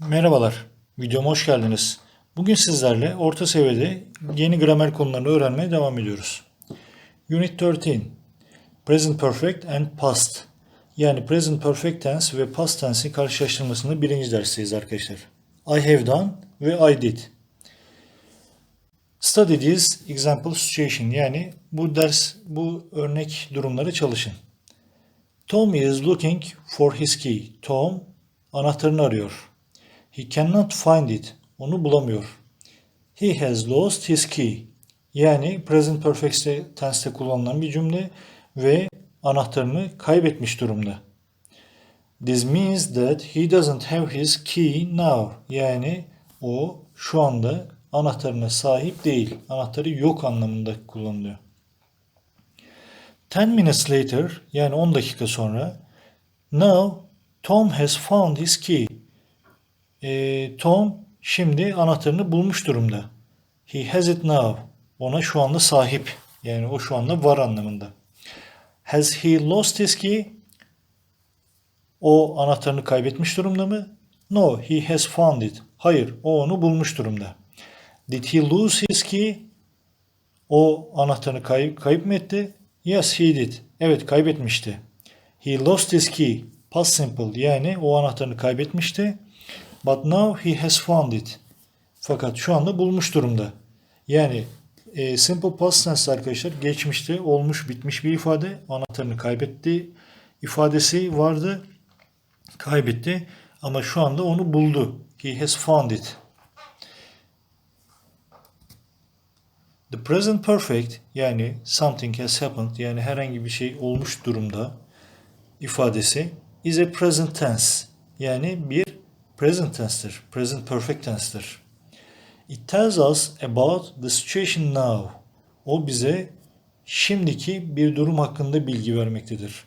Merhabalar, videoma hoş geldiniz. Bugün sizlerle orta seviyede yeni gramer konularını öğrenmeye devam ediyoruz. Unit 13, Present Perfect and Past. Yani Present Perfect Tense ve Past Tense'in karşılaştırmasında birinci dersteyiz arkadaşlar. I have done ve I did. Study this example situation yani bu ders, bu örnek durumları çalışın. Tom is looking for his key. Tom anahtarını arıyor. He cannot find it. Onu bulamıyor. He has lost his key. Yani present perfect tense'te kullanılan bir cümle ve anahtarını kaybetmiş durumda. This means that he doesn't have his key now. Yani o şu anda anahtarına sahip değil. Anahtarı yok anlamında kullanılıyor. 10 minutes later yani 10 dakika sonra Now Tom has found his key. Ee, Tom şimdi anahtarını bulmuş durumda. He has it now. Ona şu anda sahip. Yani o şu anda var anlamında. Has he lost his key? O anahtarını kaybetmiş durumda mı? No, he has found it. Hayır, o onu bulmuş durumda. Did he lose his key? O anahtarını kayıp, kayıp mı etti? Yes, he did. Evet, kaybetmişti. He lost his key. Past simple yani o anahtarını kaybetmişti. But now he has found it. Fakat şu anda bulmuş durumda. Yani e, simple past tense arkadaşlar geçmişte olmuş bitmiş bir ifade. Anahtarını kaybetti ifadesi vardı. Kaybetti ama şu anda onu buldu. He has found it. The present perfect yani something has happened yani herhangi bir şey olmuş durumda ifadesi is a present tense yani bir present tense'tir. Present perfect tense'tir. It tells us about the situation now. O bize şimdiki bir durum hakkında bilgi vermektedir.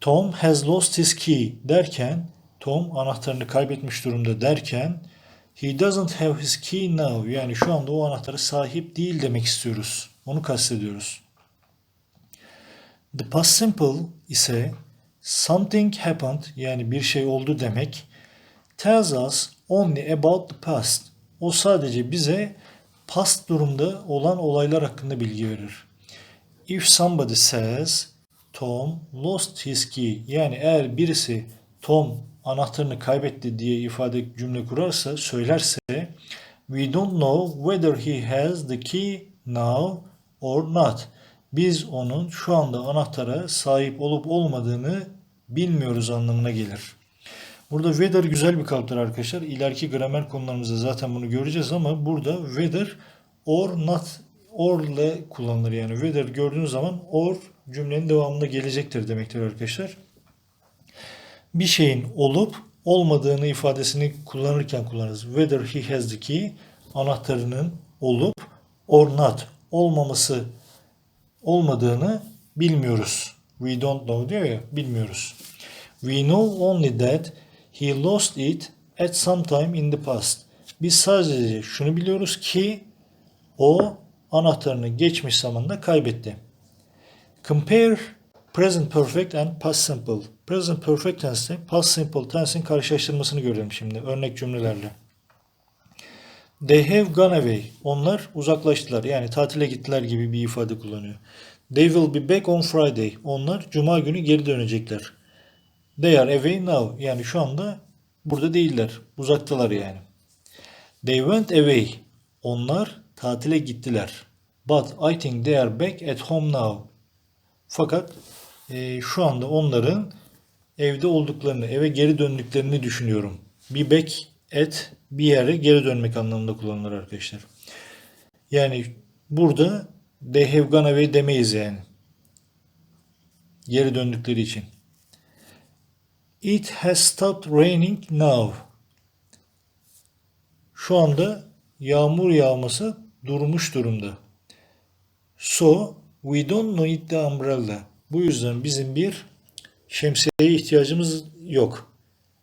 Tom has lost his key derken Tom anahtarını kaybetmiş durumda derken he doesn't have his key now yani şu anda o anahtara sahip değil demek istiyoruz. Onu kastediyoruz. The past simple ise something happened yani bir şey oldu demek tells us only about the past. O sadece bize past durumda olan olaylar hakkında bilgi verir. If somebody says Tom lost his key yani eğer birisi Tom anahtarını kaybetti diye ifade cümle kurarsa söylerse we don't know whether he has the key now or not. Biz onun şu anda anahtara sahip olup olmadığını bilmiyoruz anlamına gelir. Burada whether güzel bir kalıptır arkadaşlar. İleriki gramer konularımızda zaten bunu göreceğiz ama burada whether or not or ile kullanılır yani. Whether gördüğünüz zaman or cümlenin devamında gelecektir demektir arkadaşlar. Bir şeyin olup olmadığını ifadesini kullanırken kullanırız. Whether he has the key anahtarının olup or not olmaması olmadığını bilmiyoruz. We don't know diyor ya bilmiyoruz. We know only that he lost it at some time in the past. Biz sadece şunu biliyoruz ki o anahtarını geçmiş zamanda kaybetti. Compare present perfect and past simple. Present perfect tense past simple tense'in karşılaştırmasını görelim şimdi örnek cümlelerle. They have gone away. Onlar uzaklaştılar. Yani tatile gittiler gibi bir ifade kullanıyor. They will be back on Friday. Onlar cuma günü geri dönecekler. They are away now. Yani şu anda burada değiller. Uzaktalar yani. They went away. Onlar tatile gittiler. But I think they are back at home now. Fakat e, şu anda onların evde olduklarını, eve geri döndüklerini düşünüyorum. Be back at bir yere geri dönmek anlamında kullanılır arkadaşlar. Yani burada they have gone away demeyiz yani. Geri döndükleri için. It has stopped raining now. Şu anda yağmur yağması durmuş durumda. So we don't need the umbrella. Bu yüzden bizim bir şemsiyeye ihtiyacımız yok.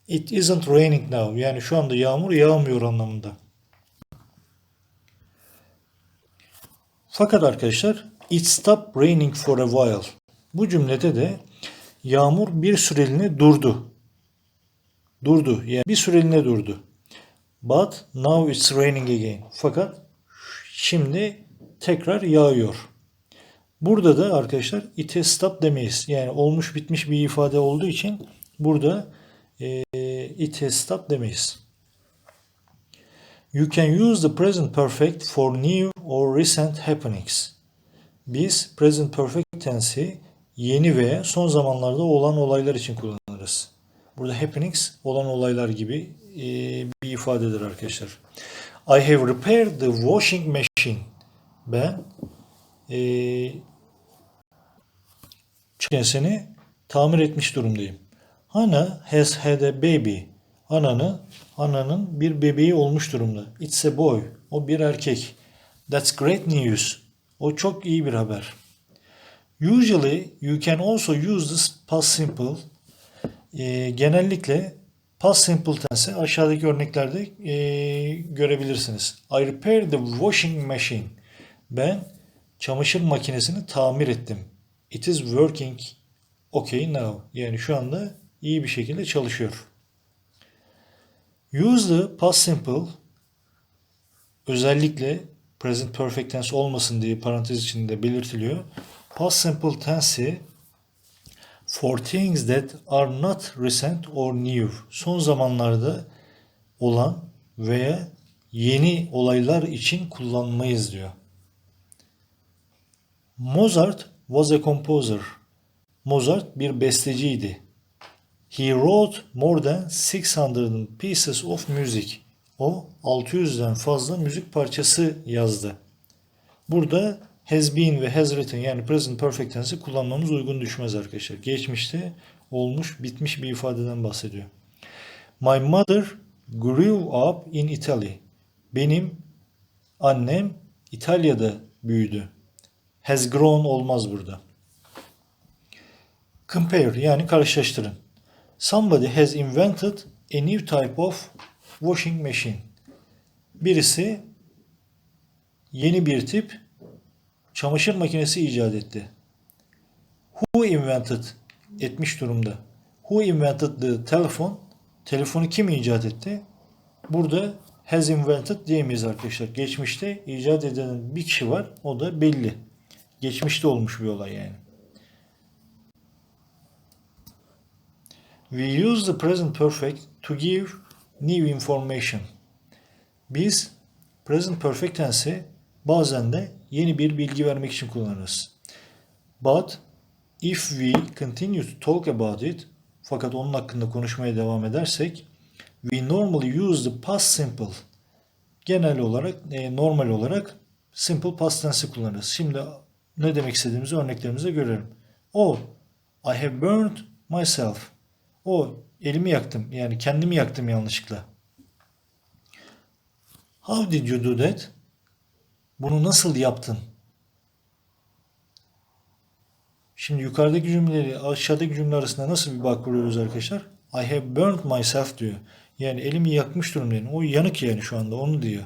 It isn't raining now. Yani şu anda yağmur yağmıyor anlamında. Fakat arkadaşlar it stopped raining for a while. Bu cümlede de yağmur bir süreliğine durdu. durdu. Yani bir süreliğine durdu. But now it's raining again. Fakat şimdi tekrar yağıyor. Burada da arkadaşlar it has stopped demeyiz. Yani olmuş bitmiş bir ifade olduğu için burada e, it has stopped demeyiz. You can use the present perfect for new or recent happenings. Biz present perfect tense'i yeni veya son zamanlarda olan olaylar için kullanırız. Burada happenings olan olaylar gibi e, bir ifadedir arkadaşlar. I have repaired the washing machine. Ben e, makinesini tamir etmiş durumdayım. Hana has had a baby. Hana'nın Hana'nın bir bebeği olmuş durumda. It's a boy. O bir erkek. That's great news. O çok iyi bir haber. Usually you can also use this past simple. Ee, genellikle past simple tense aşağıdaki örneklerde ee, görebilirsiniz. I repaired the washing machine. Ben çamaşır makinesini tamir ettim. It is working okay now. Yani şu anda iyi bir şekilde çalışıyor. Use the past simple özellikle present perfect tense olmasın diye parantez içinde belirtiliyor. Past simple tense'i for things that are not recent or new. Son zamanlarda olan veya yeni olaylar için kullanmayız diyor. Mozart was a composer. Mozart bir besteciydi. He wrote more than 600 pieces of music. O 600'den fazla müzik parçası yazdı. Burada has been ve has written yani present perfect tense'i kullanmamız uygun düşmez arkadaşlar. Geçmişte olmuş, bitmiş bir ifadeden bahsediyor. My mother grew up in Italy. Benim annem İtalya'da büyüdü. Has grown olmaz burada. Compare yani karşılaştırın. Somebody has invented a new type of washing machine. Birisi yeni bir tip çamaşır makinesi icat etti. Who invented etmiş durumda. Who invented the telephone? Telefonu kim icat etti? Burada has invented diyemeyiz arkadaşlar. Geçmişte icat eden bir kişi var. O da belli. Geçmişte olmuş bir olay yani. We use the present perfect to give new information. Biz present perfect tense'i bazen de yeni bir bilgi vermek için kullanırız. But if we continue to talk about it fakat onun hakkında konuşmaya devam edersek we normally use the past simple genel olarak e, normal olarak simple past tense'i kullanırız. Şimdi ne demek istediğimizi örneklerimize görelim. O I have burned myself. O elimi yaktım. Yani kendimi yaktım yanlışlıkla. How did you do that? Bunu nasıl yaptın? Şimdi yukarıdaki cümleleri aşağıdaki cümle arasında nasıl bir bağ kuruyoruz arkadaşlar? I have burned myself diyor. Yani elimi yakmış durumdayım. O yanık yani şu anda onu diyor.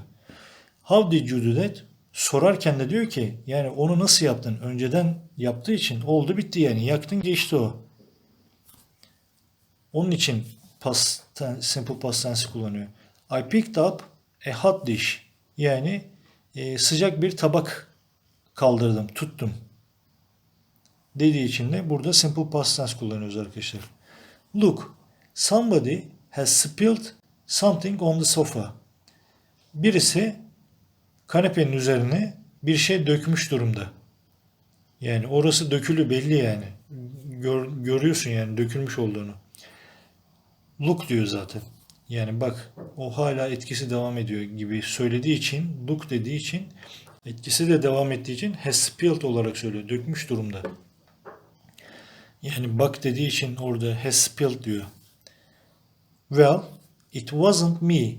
How did you do that? Sorarken de diyor ki yani onu nasıl yaptın? Önceden yaptığı için oldu bitti yani. Yaktın geçti o. Onun için past simple past tense kullanıyor. I picked up a hot dish. Yani e, sıcak bir tabak kaldırdım, tuttum. Dediği için de burada simple past tense kullanıyoruz arkadaşlar. Look, somebody has spilled something on the sofa. Birisi kanepenin üzerine bir şey dökmüş durumda. Yani orası dökülü belli yani. Gör, görüyorsun yani dökülmüş olduğunu. Look diyor zaten. Yani bak o hala etkisi devam ediyor gibi söylediği için, look dediği için etkisi de devam ettiği için has spilled olarak söylüyor. Dökmüş durumda. Yani bak dediği için orada has spilled diyor. Well, it wasn't me.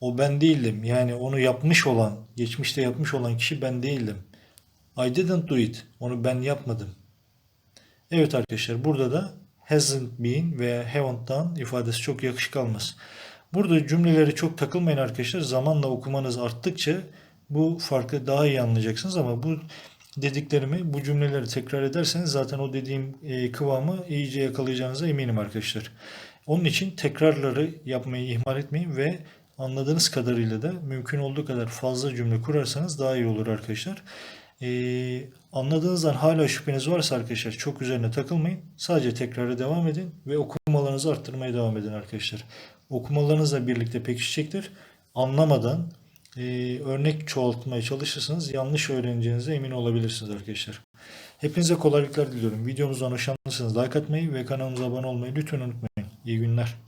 O ben değildim. Yani onu yapmış olan, geçmişte yapmış olan kişi ben değildim. I didn't do it. Onu ben yapmadım. Evet arkadaşlar burada da hasn't been veya haven't done ifadesi çok yakışık almaz. Burada cümleleri çok takılmayın arkadaşlar. Zamanla okumanız arttıkça bu farkı daha iyi anlayacaksınız ama bu dediklerimi, bu cümleleri tekrar ederseniz zaten o dediğim e, kıvamı iyice yakalayacağınıza eminim arkadaşlar. Onun için tekrarları yapmayı ihmal etmeyin ve anladığınız kadarıyla da mümkün olduğu kadar fazla cümle kurarsanız daha iyi olur arkadaşlar. Ee, anladığınızdan hala şüpheniz varsa arkadaşlar çok üzerine takılmayın. Sadece tekrara devam edin ve okumalarınızı arttırmaya devam edin arkadaşlar. Okumalarınızla birlikte pekişecektir. Anlamadan e, örnek çoğaltmaya çalışırsanız yanlış öğreneceğinize emin olabilirsiniz arkadaşlar. Hepinize kolaylıklar diliyorum. Videomuzdan hoşlanırsanız like atmayı ve kanalımıza abone olmayı lütfen unutmayın. İyi günler.